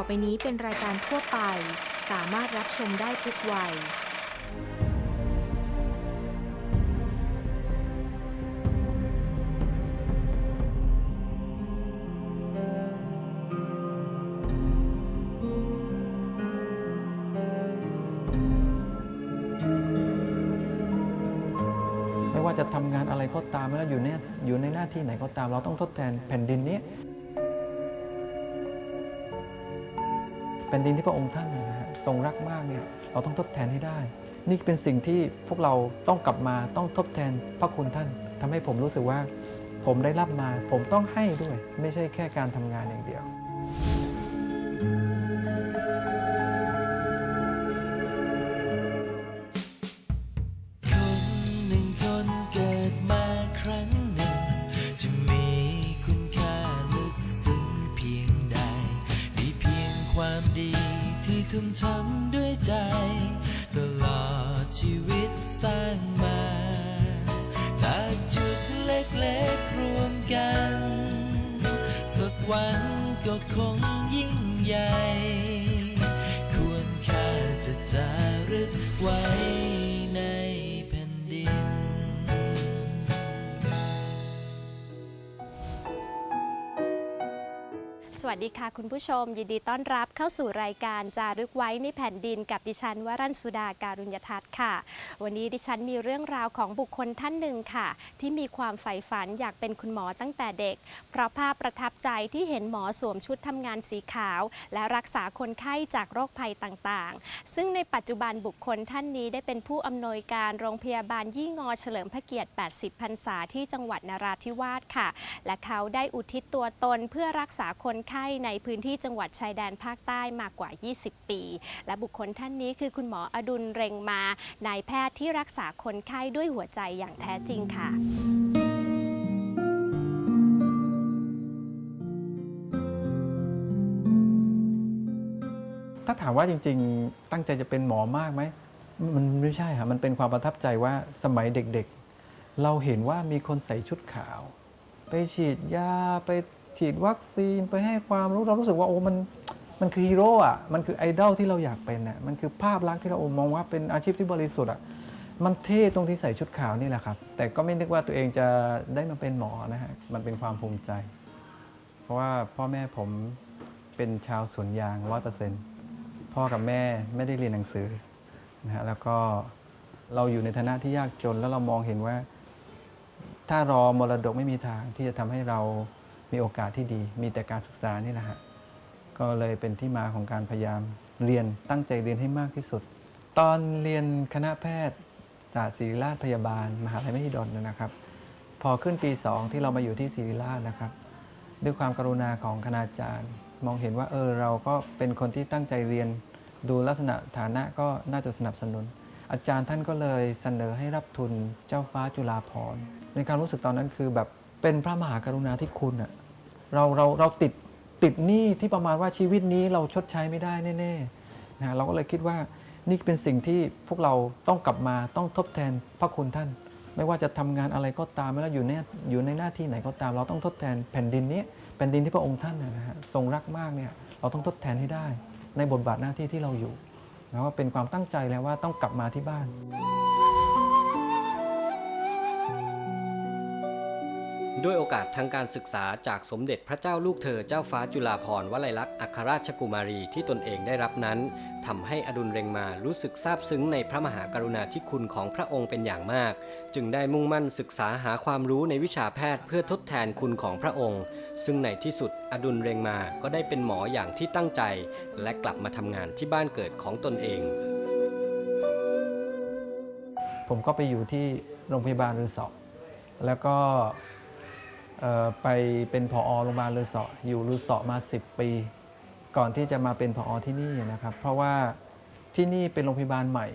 ต่อไปนี้เป็นรายการทั่วไป สามารถรับชมได้ทุกวัย ไม่ว่าจะทำงานอะไรก็ตามแล้วอยู่ในอยู่ในหน้าที่ไหนก็ตาม เราต้องทดแทนแผ่นดินนี้ แผ่นดินที่พระองค์ท่านนะฮะทรงรักมากเนี่ยเราต้องทดแทนให้ได้ นี่เป็นสิ่งที่พวกเราต้องกลับมาต้องทดแทนพระคุณท่านทำให้ผมรู้สึกว่า ผมได้รับมา ผมต้องให้ด้วย ไม่ใช่แค่การทำงานอย่างเดียว สดีค่ะคุณผู้ชม ยินดีต้อนรับเข้าสู่รายการจารึกไว้ในแผ่นดินกับดิฉันวรัญสุดาการุญยทัศน์ค่ะ วันนี้ดิฉันมีเรื่องราวของบุคคลท่านหนึ่งค่ะ ที่มีความใฝ่ฝันอยากเป็นคุณหมอตั้งแต่เด็ก เพราะภาพประทับใจที่เห็นหมอสวมชุดทำงานสีขาว และรักษาคนไข้จากโรคภัยต่างๆ ซึ่งในปัจจุบันบุคคลท่านนี้ได้เป็นผู้อำนวยการโรงพยาบาลยี่งอเฉลิมพระเกียรติ 80 พรรษาที่จังหวัดนราธิวาสค่ะ และเขาได้อุทิศตัวตนเพื่อรักษาคนไข้ในพื้นที่จังหวัดชายแดนภาคใต้มากกว่า 20 ปี และบุคคลท่านนี้คือคุณหมออดุลเรงมานายแพทย์ที่รักษาคนไข้ด้วยหัวใจอย่างแท้จริงค่ะถ้าถามว่าจริง ๆ ตั้งใจจะเป็นหมอมากไหม มันไม่ใช่ค่ะมันเป็นความประทับใจว่าสมัยเด็กๆ เราเห็นว่ามีคนใส่ชุดขาว ไปฉีดยาไป ฉีดวัคซีนไปให้ความรู้เรารู้สึกว่าโอ้มันมันคือฮีโร่อะมันคือไอดอลที่เราอยากเป็นอะมันคือภาพลักษณ์ที่เรามองว่าเป็นอาชีพที่บริสุทธิ์อะมันเท่ตรงที่ใส่ชุดขาวนี่แหละครับ แต่ก็ไม่นึกว่าตัวเองจะได้มาเป็นหมอนะฮะมันเป็นความภูมิใจ เพราะว่าพ่อแม่ผมเป็นชาวสวนยางร้อยเปอร์เซ็นต์พ่อกับแม่ไม่ได้เรียนหนังสือนะฮะแล้วก็เราอยู่ในฐานะที่ยากจนแล้วเรามองเห็นว่า ถ้ารอมรดกไม่มีทางที่จะทำให้เรา มีโอกาสที่ดี มีแต่การศึกษานี่แหละฮะก็เลยเป็นที่มาของการพยายามเรียนตั้งใจเรียนให้มากที่สุด ตอนเรียนคณะแพทย์ศาสตร์ศิริราชพยาบาล มหาลัยมหิดลนะครับ พอขึ้นปีสองที่เรามาอยู่ที่ศิริราชนะครับ ด้วยความกรุณาของคณาจารย์ มองเห็นว่าเออเราก็เป็นคนที่ตั้งใจเรียน ดูลักษณะฐานะก็น่าจะสนับสนุน อาจารย์ท่านก็เลยเสนอให้รับทุนเจ้าฟ้าจุฬาภรณ์ในความรู้สึกตอนนั้นคือแบบ เป็นพระมหากรุณาธิคุณอะเราเราเราติดติดหนี้ที่ประมาณว่าชีวิตนี้เราชดใช้ไม่ได้แน่ๆนะเราก็เลยคิดว่านี่เป็นสิ่งที่พวกเราต้องกลับมาต้องทดแทนพระคุณท่าน ไม่ว่าจะทำงานอะไรก็ตามไม่ว่าอยู่ในอยู่ในหน้าที่ไหนก็ตาม เราต้องทดแทนแผ่นดินนี้แผ่นดินที่พระองค์ท่านนะฮะทรงรักมากเนี่ยเราต้องทดแทนให้ได้ ในบทบาทหน้าที่ที่เราอยู่นะว่าเป็นความตั้งใจแล้วว่าต้องกลับมาที่บ้าน ด้วยโอกาสทางการศึกษาจากสมเด็จพระเจ้าลูกเธอเจ้าฟ้าจุฬาภรณ์วลัยลักษณ์อัครราชกุมารีที่ตนเองได้รับนั้นทำให้อดุลเรงมารู้สึกซาบซึ้งในพระมหากรุณาธิคุณของพระองค์เป็นอย่างมาก จึงได้มุ่งมั่นศึกษาหาความรู้ในวิชาแพทย์เพื่อทดแทนคุณของพระองค์ ซึ่งในที่สุดอดุลเรงมาก็ได้เป็นหมออย่างที่ตั้งใจ และกลับมาทำงานที่บ้านเกิดของตนเอง ผมก็ไปอยู่ที่โรงพยาบาลรือสอแล้วก็ ไปเป็นผอโรงพยาบาลรือสออยู่รือสอมา 10 ปี ก่อนที่จะมาเป็นผอที่นี่นะครับ เพราะว่าที่นี่เป็นโรงพยาบาลใหม่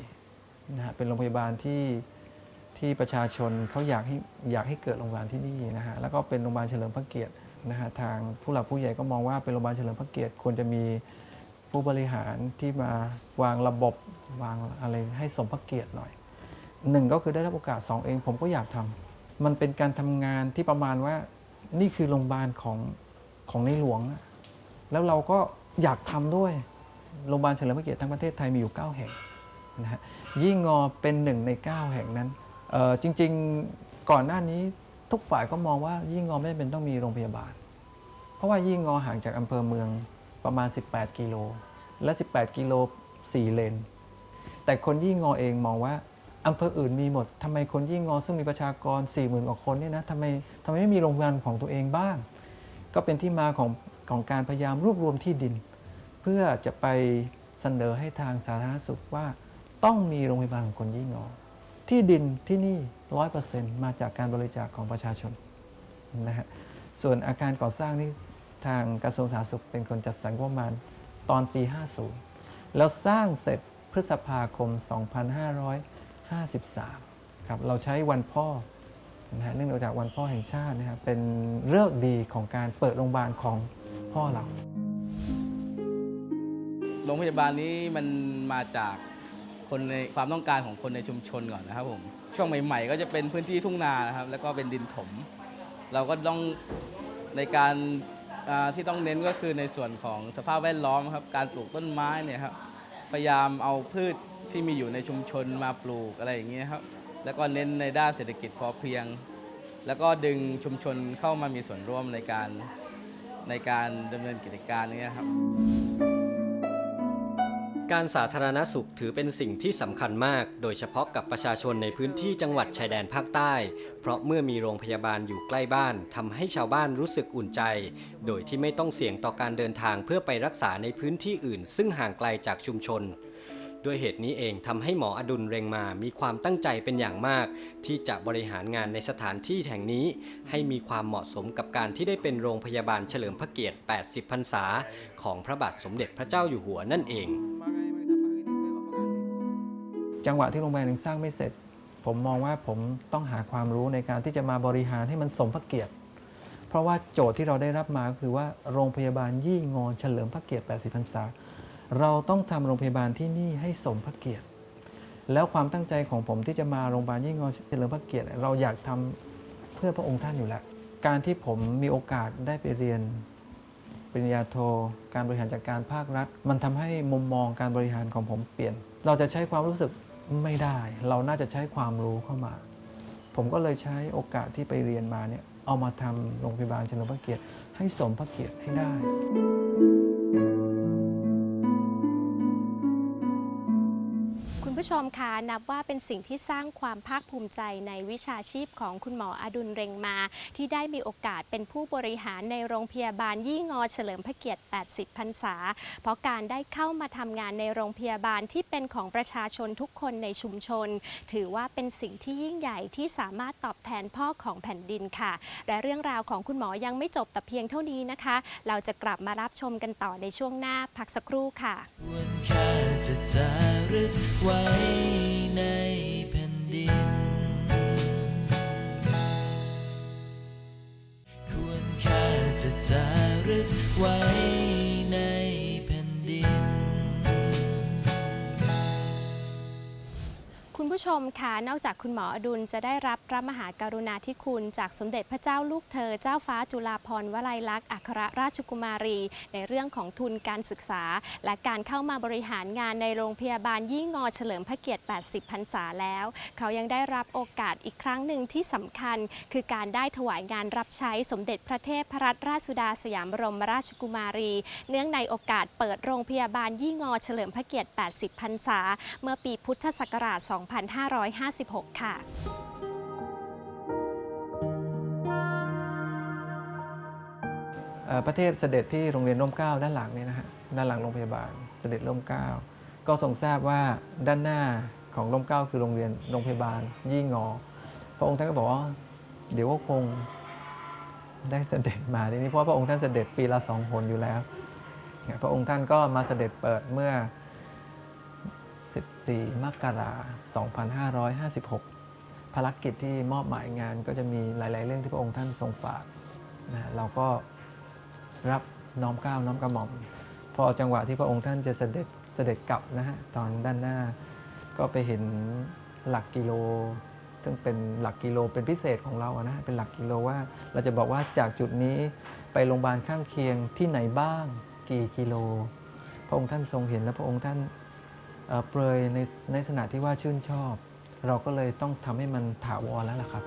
นะฮะเป็นโรงพยาบาลที่ที่ประชาชนเขาอยากให้อยากให้เกิดโรงพยาบาลที่นี่นะฮะแล้วก็เป็นโรงพยาบาลเฉลิมพระเกียรตินะฮะทางผู้หลักผู้ใหญ่ก็มองว่าเป็นโรงพยาบาลเฉลิมพระเกียรติควรจะมีผู้บริหารที่มาวางระบบวางอะไรให้สมพระเกียรติหน่อยหนึ่งก็คือได้รับโอกาสสองเองผมก็อยากทำ มันเป็นการทำงานที่ประมาณว่านี่คือโรงพยาบาลของของในหลวง แล้วเราก็อยากทำด้วย โรงพยาบาลเฉลิมพระเกียรติทั้งประเทศไทยมีอยู่ 9 แห่งนะฮะยี่งอเป็นหนึ่งใน 9 แห่งนั้น จริงๆก่อนหน้านี้ทุกฝ่ายก็มองว่ายี่งอไม่จำเป็นต้องมีโรงพยาบาล เพราะว่ายี่งอห่างจากอำเภอเมืองประมาณ 18 กิโล และ 18 กิโล 4 เลน แต่คนยี่งอเองมองว่า อำเภออื่นมีหมดทำไมคนยี่งอซึ่งมีประชากร4 0,000กว่าคนเนี่ยนะทำไมทำไมไม่มีโรงพยาบาลของตัวเองบ้าง ก็เป็นที่มาของของการพยายามรวบรวมที่ดิน เพื่อจะไปเสนอให้ทางสาธารณสุขว่าต้องมีโรงพยาบาลของคนยี่งอ ที่ดินที่นี่ร้อยเปอร์เซ็นต์มาจากการบริจาคของประชาชนนะฮะส่วนอาการก่อสร้างนี่ทางกระทรวงสาธารณสุขเป็นคนจัดสรรงบประมาณตอนปี 50 แล้วสร้างเสร็จพฤษภาคม 2553 ครับ เราใช้วันพ่อนะฮะเนื่องจากวันพ่อแห่งชาตินะครับเป็นเลิกดีของการเปิดโรงพยาบาลของพ่อเรา โรงพยาบาลนี้มันมาจากคนในความต้องการของคนในชุมชนก่อนนะครับผม ช่วงใหม่ ๆ ก็จะเป็นพื้นที่ทุ่งนานะครับ แล้วก็เป็นดินถม เราก็ต้องในการที่ต้องเน้นก็คือในส่วนของสภาพแวดล้อมครับ การปลูกต้นไม้เนี่ยครับ พยายามเอาพืช ที่มีอยู่ในชุมชนมาปลูกอะไรอย่างเงี้ยครับ แล้วก็เน้นในด้านเศรษฐกิจพอเพียง แล้วก็ดึงชุมชนเข้ามามีส่วนร่วมในการในการดำเนินกิจการเนี้ยครับ การสาธารณสุขถือเป็นสิ่งที่สำคัญมาก โดยเฉพาะกับประชาชนในพื้นที่จังหวัดชายแดนภาคใต้ เพราะเมื่อมีโรงพยาบาลอยู่ใกล้บ้านทำให้ชาวบ้านรู้สึกอุ่นใจ โดยที่ไม่ต้องเสี่ยงต่อการเดินทางเพื่อไปรักษาในพื้นที่อื่น ซึ่งห่างไกลจากชุมชน ด้วยเหตุนี้เองทำให้หมออดุลเรงมามีความตั้งใจเป็นอย่างมาก ที่จะบริหารงานในสถานที่แห่งนี้ ให้มีความเหมาะสมกับการที่ได้เป็นโรงพยาบาลเฉลิมพระเกียรติ 80 พรรษา ของพระบาทสมเด็จพระเจ้าอยู่หัวนั่นเอง จังหวะที่โรงพยาบาลยังสร้างไม่เสร็จ ผมมองว่าผมต้องหาความรู้ในการที่จะมาบริหารให้มันสมพระเกียรติ เพราะว่าโจทย์ที่เราได้รับมาก็คือว่าโรงพยาบาลยี่งอนเฉลิมพระเกียรติ 80 พรรษา เราต้องทำโรงพยาบาลที่นี่ให้สมพระเกียรติ แล้วความตั้งใจของผมที่จะมาโรงพยาบาลยี่งอเฉลิมพระเกียรติ เราอยากทำเพื่อพระองค์ท่านอยู่แล้ว การที่ผมมีโอกาสได้ไปเรียนปริญญาโท การบริหารจัดการภาครัฐ มันทำให้มุมมองการบริหารของผมเปลี่ยน เราจะใช้ความรู้สึกไม่ได้ เราน่าจะใช้ความรู้เข้ามา ผมก็เลยใช้โอกาสที่ไปเรียนมาเนี่ยเอามาทำโรงพยาบาลเฉลิมพระเกียรติ ให้สมพระเกียรติให้ได้ ผู้ชมคะนับว่าเป็นสิ่งที่สร้างความภาคภูมิใจในวิชาชีพของคุณหมออดุลเรงมา ที่ได้มีโอกาสเป็นผู้บริหารในโรงพยาบาลยี่งอเฉลิมพระเกียรติ 80 พรรษา เพราะการได้เข้ามาทำงานในโรงพยาบาลที่เป็นของประชาชนทุกคนในชุมชน ถือว่าเป็นสิ่งที่ยิ่งใหญ่ที่สามารถตอบแทนพ่อของแผ่นดินค่ะ และเรื่องราวของคุณหมอยังไม่จบแต่เพียงเท่านี้นะคะ เราจะกลับมารับชมกันต่อในช่วงหน้าพักสักครู่ค่ะ จะจารึกไว้ ผู้ชมค่ะ นอกจากคุณหมออดุลจะได้รับพระมหากรุณาธิคุณ จากสมเด็จพระเจ้าลูกเธอ เจ้าฟ้าจุฬาภรณ์วลัยลักษณ์อัครราชกุมารี ในเรื่องของทุนการศึกษา และการเข้ามาบริหารงานในโรงพยาบาลยี่งอเฉลิมพระเกียรติ 80 พรรษาแล้ว เขายังได้รับโอกาสอีกครั้งหนึ่งที่สำคัญ คือการได้ถวายงานรับใช้สมเด็จพระเทพพรัตนราชสุดาสยามบรมราชกุมารี เนื่องในโอกาสเปิดโรงพยาบาลยี่งอเฉลิมพระเกียรติ 80 พรรษา เมื่อปีพุทธศักราช2556 ค่ะเอ่อพระเทพเสด็จที่โรงเรียนร่มเกล้าด้านหลังนี่นะฮะด้านหลังโรงพยาบาลเสด็จร่มเกล้าก็ทรงทราบว่าด้านหน้าของร่มเกล้าคือโรงเรียนโรงพยาบาลยี่งอ พระองค์ท่านก็บอกว่าเดี๋ยวก็คงได้เสด็จมาทีนี้เพราะพระองค์ท่านเสด็จปีละสองหนอยู่แล้ว พระองค์ท่านก็มาเสด็จเปิดเมื่อ 14 มกราคม 2556 ภารกิจที่มอบหมายงานก็จะมีหลาย ๆ เรื่องที่พระองค์ท่านทรงฝากนะเราก็รับน้อมก้าวน้อมกระหม่อม พอจังหวะที่พระองค์ท่านจะเสด็จเสด็จกลับนะฮะตอนด้านหน้า ก็ไปเห็นหลักกิโล ซึ่งเป็นหลักกิโลเป็นพิเศษของเราอะนะเป็นหลักกิโลว่าเราจะบอกว่าจากจุดนี้ไปโรงพยาบาลข้างเคียงที่ไหนบ้างกี่กิโล พระองค์ท่านทรงเห็นและพระองค์ท่าน เออเปรยในในลักษณะที่ว่าชื่นชอบ เราก็เลยต้องทำให้มันถาวรแล้วล่ะครับ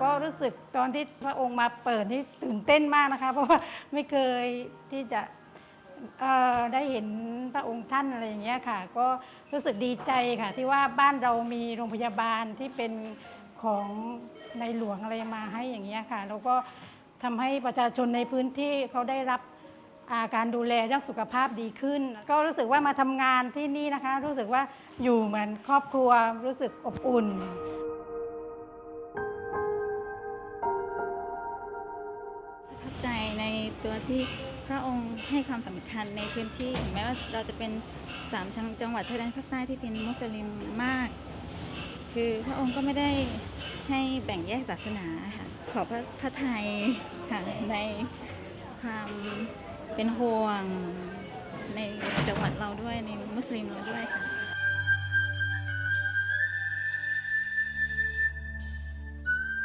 ก็รู้สึกตอนที่พระองค์มาเปิดนี่ตื่นเต้นมากนะคะ เพราะว่าไม่เคยที่จะเอ่อได้เห็นพระองค์ท่านอะไรอย่างเงี้ยค่ะ ก็รู้สึกดีใจค่ะ ที่ว่าบ้านเรามีโรงพยาบาลที่เป็นของในหลวงอะไรมาให้อย่างเงี้ยค่ะแล้วก็ทำให้ประชาชนในพื้นที่เขาได้รับ การดูแลเรื่องสุขภาพดีขึ้น ก็รู้สึกว่ามาทำงานที่นี่นะคะ รู้สึกว่าอยู่เหมือนครอบครัวรู้สึกอบอุ่นประทับใจในตัวที่พระองค์ให้ความสำคัญในพื้นที่ถึงแม้ว่าเราจะเป็นสามจังหวัดชายแดนภาคใต้ที่เป็นมุสลิมมาก คือพระองค์ก็ไม่ได้ให้แบ่งแยกศาสนาค่ะขอพระพระไทยค่ะในความ เป็นห่วงในจังหวัดเราด้วยในมุสลิมเราด้วยค่ะ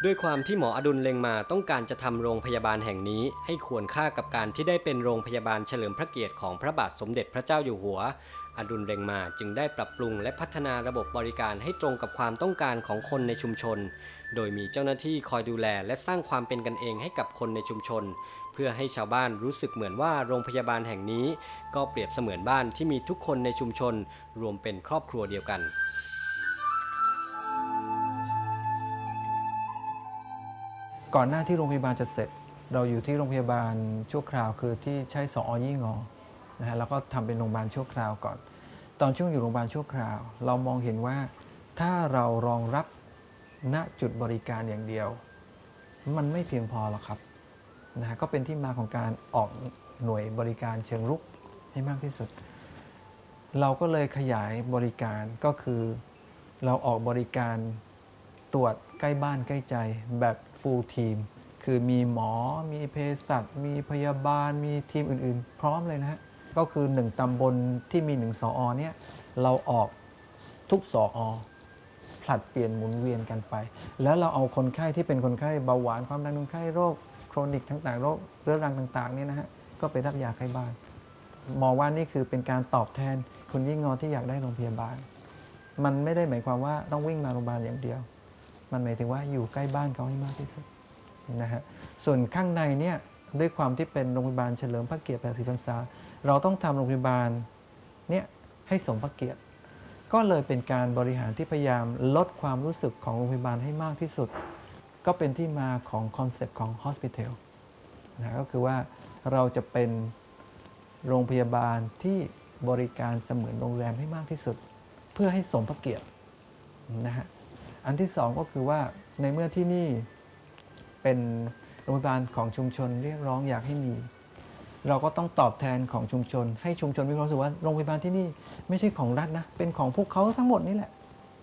ด้วยความที่หมออดุลเล็งมาต้องการจะทำโรงพยาบาลแห่งนี้ ให้ควรค่ากับการที่ได้เป็นโรงพยาบาลเฉลิมพระเกียรติของพระบาทสมเด็จพระเจ้าอยู่หัว อดุลเล็งมาจึงได้ปรับปรุงและพัฒนาระบบบริการให้ตรงกับความต้องการของคนในชุมชน โดยมีเจ้าหน้าที่คอยดูแลและสร้างความเป็นกันเองให้กับคนในชุมชน เพื่อให้ชาวบ้านรู้สึกเหมือนว่าโรงพยาบาลแห่งนี้ ก็เปรียบเสมือนบ้านที่มีทุกคนในชุมชน รวมเป็นครอบครัวเดียวกันก่อนหน้าที่โรงพยาบาลจะเสร็จ เราอยู่ที่โรงพยาบาลชั่วคราวคือที่ใช้สออยี่งอนะฮะแล้วก็ทำเป็นโรงพยาบาลชั่วคราวก่อน ตอนช่วงอยู่โรงพยาบาลชั่วคราว เรามองเห็นว่าถ้าเรารองรับณจุดบริการอย่างเดียว มันไม่เพียงพอหรอกครับ นะฮะก็เป็นที่มาของการออกหน่วยบริการเชิงรุกให้มากที่สุด เราก็เลยขยายบริการก็คือ เราออกบริการตรวจใกล้บ้านใกล้ใจแบบฟูลทีมคือมีหมอ มีเภสัช มีพยาบาล มีทีมอื่นๆ พร้อมเลยนะฮะ ก็คือ 1 ตำบลที่มี 1 สออเนี่ย เราออกทุกสออผลัดเปลี่ยนหมุนเวียนกันไป แล้วเราเอาคนไข้ที่เป็นคนไข้เบาหวานความดันคนไข้โรคโค รนิกต่างๆโรคเรื้อรังต่างๆเนี่ยนะฮะก็ไปรับยาใกล้บ้านมองว่านี่คือเป็นการตอบแทนคุณยิ่งงอที่อยากได้โรงพยาบาล มันไม่ได้หมายความว่าต้องวิ่งมาโรงพยาบาลอย่างเดียว มันหมายถึงว่าอยู่ใกล้บ้านเขาให้มากที่สุดนะฮะส่วนข้างในเนี่ยด้วยความที่เป็นโรงพยาบาลเฉลิมพระเกียรติ80พรรษาเราต้องทำโรงพยาบาลเนี่ยให้สมพระเกียรติ ก็เลยเป็นการบริหารที่พยายามลดความรู้สึกของโรงพยาบาลให้มากที่สุด ก็เป็นที่มาของคอนเซปต์ของ Hospital นะก็คือว่าเราจะเป็นโรงพยาบาลที่บริการเสมือนโรงแรมให้มากที่สุด เพื่อให้สมพระเกียรตินะฮะอันที่สองก็คือว่าในเมื่อที่นี่เป็นโรงพยาบาลของชุมชนเรียกร้องอยากให้มี เราก็ต้องตอบแทนของชุมชน ให้ชุมชนมีความรู้สึกว่าโรงพยาบาลที่นี่ไม่ใช่ของรัฐนะเป็นของพวกเขาทั้งหมดนี่แหละ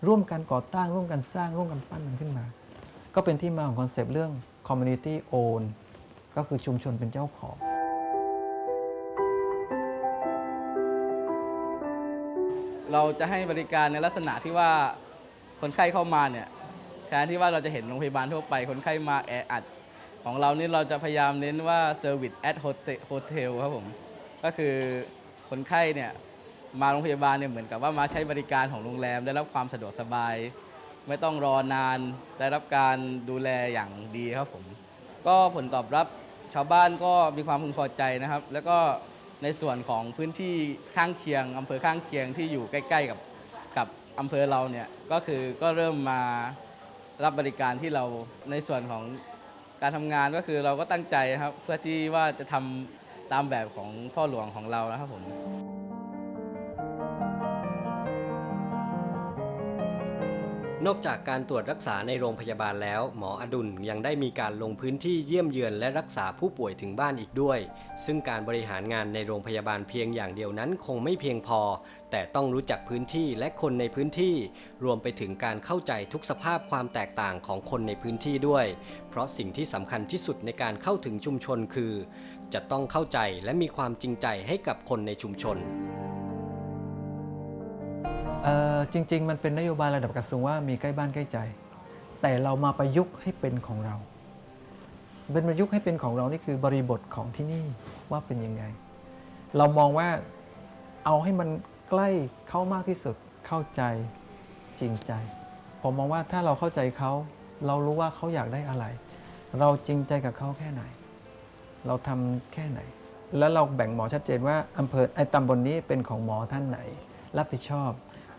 ร่วมกันก่อตั้งร่วมกันสร้างร่วมกันปั้นมันขึ้นมา ก็เป็นที่มาของคอนเซปต์เรื่อง community own ก็คือชุมชนเป็นเจ้าของ เราจะให้บริการในลักษณะที่ว่าคนไข้เข้ามาเนี่ยแทนที่ว่าเราจะเห็นโรงพยาบาลทั่วไป คนไข้มาแออัด ของเรานี่เราจะพยายามเน้นว่า Service at Hotel ครับผม ก็คือคนไข้เนี่ยมาโรงพยาบาลเนี่ยเหมือนกับว่ามาใช้บริการของโรงแรมได้รับความสะดวกสบาย ไม่ต้องรอนานได้รับการดูแลอย่างดีครับผม ก็ผลตอบรับชาวบ้านก็มีความพึงพอใจนะครับ แล้วก็ในส่วนของพื้นที่ข้างเคียงอำเภอข้างเคียงที่อยู่ใกล้ ๆ กับกับอำเภอเราเนี่ยก็คือก็เริ่มมารับบริการที่เราในส่วนของการทำงานก็คือเราก็ตั้งใจนะครับ เพื่อที่ว่าจะทำตามแบบของพ่อหลวงของเรานะครับผม นอกจากการตรวจรักษาในโรงพยาบาลแล้ว หมออดุลยังได้มีการลงพื้นที่เยี่ยมเยือนและรักษาผู้ป่วยถึงบ้านอีกด้วย ซึ่งการบริหารงานในโรงพยาบาลเพียงอย่างเดียวนั้นคงไม่เพียงพอ แต่ต้องรู้จักพื้นที่และคนในพื้นที่ รวมไปถึงการเข้าใจทุกสภาพความแตกต่างของคนในพื้นที่ด้วย เพราะสิ่งที่สำคัญที่สุดในการเข้าถึงชุมชนคือ จะต้องเข้าใจและมีความจริงใจให้กับคนในชุมชน เอ่อจริง ๆ มันเป็นนโยบายระดับกระทรวงว่ามีใกล้บ้านใกล้ใจ แต่เรามาประยุกต์ให้เป็นของเรา เป็นประยุกต์ให้เป็นของเรานี่คือบริบทของที่นี่ว่าเป็นยังไง เรามองว่าเอาให้มันใกล้เข้ามากที่สุดเข้าใจจริงใจผมมองว่าถ้าเราเข้าใจเขาเรารู้ว่าเขาอยากได้อะไร เราจริงใจกับเขาแค่ไหน เราทำแค่ไหน แล้วเราแบ่งหมอชัดเจนว่าอำเภอไอ้ตำบลนนี้เป็นของหมอท่านไหน รับผิดชอบ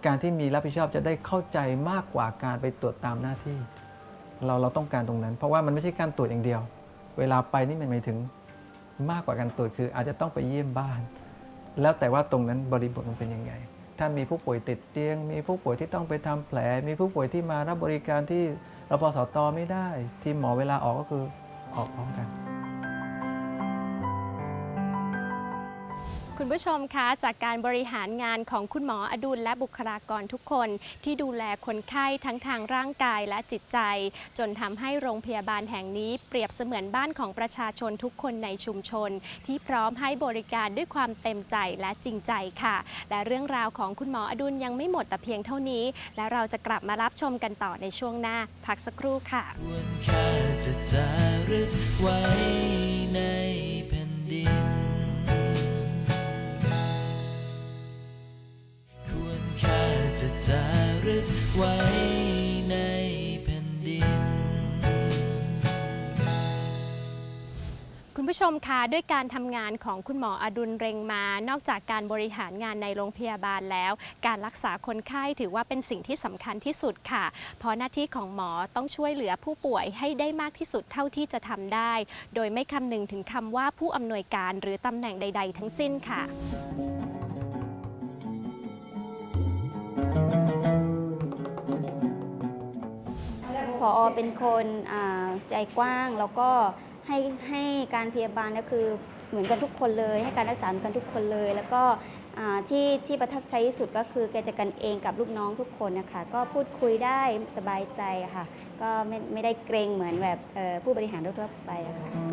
การที่มีรับผิดชอบจะได้เข้าใจมากกว่าการไปตรวจตามหน้าที่ เราเราต้องการตรงนั้น เพราะว่ามันไม่ใช่การตรวจอย่างเดียว เวลาไปนี่มันหมายถึงมากกว่าการตรวจคืออาจจะต้องไปเยี่ยมบ้าน แล้วแต่ว่าตรงนั้นบริบทมันเป็นยังไง ถ้ามีผู้ป่วยติดเตียง มีผู้ป่วยที่ต้องไปทำแผล มีผู้ป่วยที่มารับบริการที่รพสตไม่ได้ ที่หมอเวลาออกก็คือออกพร้อมกัน คุณผู้ชมคะจากการบริหารงานของคุณหมออดุลและบุคลากรทุกคน ที่ดูแลคนไข้ทั้งทางร่างกายและจิตใจ จนทำให้โรงพยาบาลแห่งนี้เปรียบเสมือนบ้านของประชาชนทุกคนในชุมชน ที่พร้อมให้บริการด้วยความเต็มใจและจริงใจค่ะ และเรื่องราวของคุณหมออดุลยังไม่หมดแต่เพียงเท่านี้ และเราจะกลับมารับชมกันต่อในช่วงหน้า พักสักครู่ค่ะ ไว้ในแผ่นดิน คุณผู้ชมคะด้วยการทำงานของคุณหมออดุลเรงมา นอกจากการบริหารงานในโรงพยาบาลแล้ว การรักษาคนไข้ถือว่าเป็นสิ่งที่สำคัญที่สุดค่ะ เพราะหน้าที่ของหมอต้องช่วยเหลือผู้ป่วยให้ได้มากที่สุดเท่าที่จะทำได้ โดยไม่คำนึงถึงคำว่าผู้อำนวยการหรือตำแหน่งใด ๆ ทั้งสิ้นค่ะ พอเป็นคนใจกว้าง แล้วก็ให้ให้การพยาบาลก็คือเหมือนกันทุกคนเลย ให้การรักษาเหมือนกันทุกคนเลย แล้วก็ที่ที่ประทับใจที่สุดก็คือแกจะกันเองกับลูกน้องทุกคนนะคะ ก็พูดคุยได้สบายใจค่ะ ก็ไม่ไม่ได้เกรงเหมือนแบบผู้บริหารทั่วไปอะค่ะ